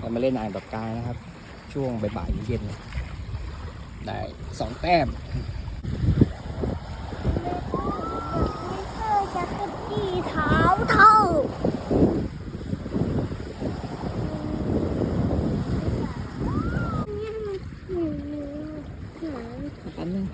เรามาเล่นอ่างดอกกายนะครับ ช่วงบ่ายๆเย็นๆได้สองแต้มจะกระจี้เท้าเท่าแป๊บนึง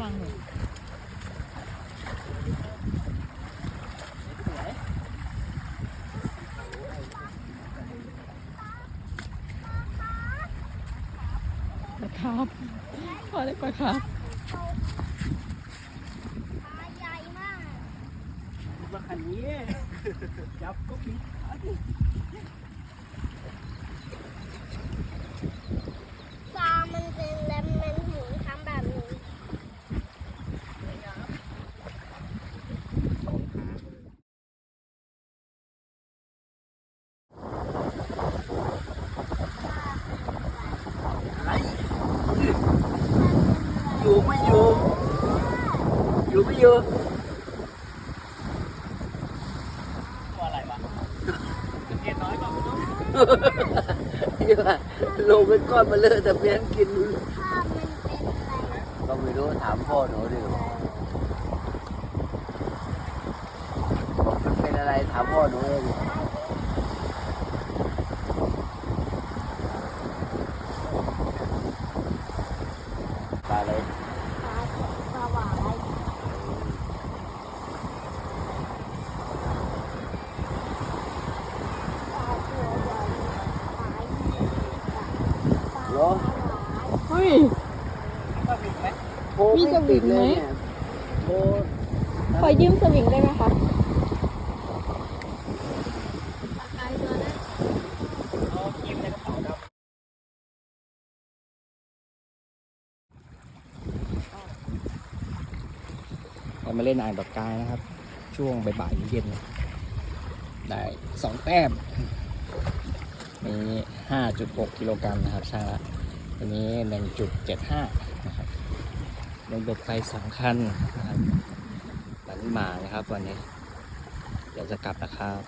วังหน่อยครับพอได้ปะครับปลาใหญ่มากมาขันนี้จับก็มีปลามันเป็นแลมมันถึงทำแบบนี้ อะไรอยู่ไม่อยู่ อยู่ไม่อยู่ตัวอะไรวะเห็นน้อยกว่าไม่รู้ที่ว่าลงเป็นก้อนมาเลอะแต่เพี้ยนกินภาพมันเป็นอะไรก็ไม่รู้ถามพ่อหนูดิบอกมันเป็นอะไรถามพ่อหนูเองปลาอะไร ปลาสวายปลาตัวใหญ่ปลาใหญ่ปลา เห รอเฮ้ยก็มีไหมโทรมีไม่สวิติงดไหมเลยเนี่ยโทรขอยืมสวิงได้ไหมคะเอากินในกระเป๋าครับเรามาเล่นอ่างดอกกายนะครับ ช่วงบ่ายๆเย็นๆได้สองแต้ม มีห้าจุดหกกิโลกรัมนะครับช่างละตัวนี้หนึ่งจุดเจ็ดห้านะครับลงเบ็ดไปสองคันนะครับหลันหมานะครับวันนี้ เดี๋ยวจะกลับนะครับ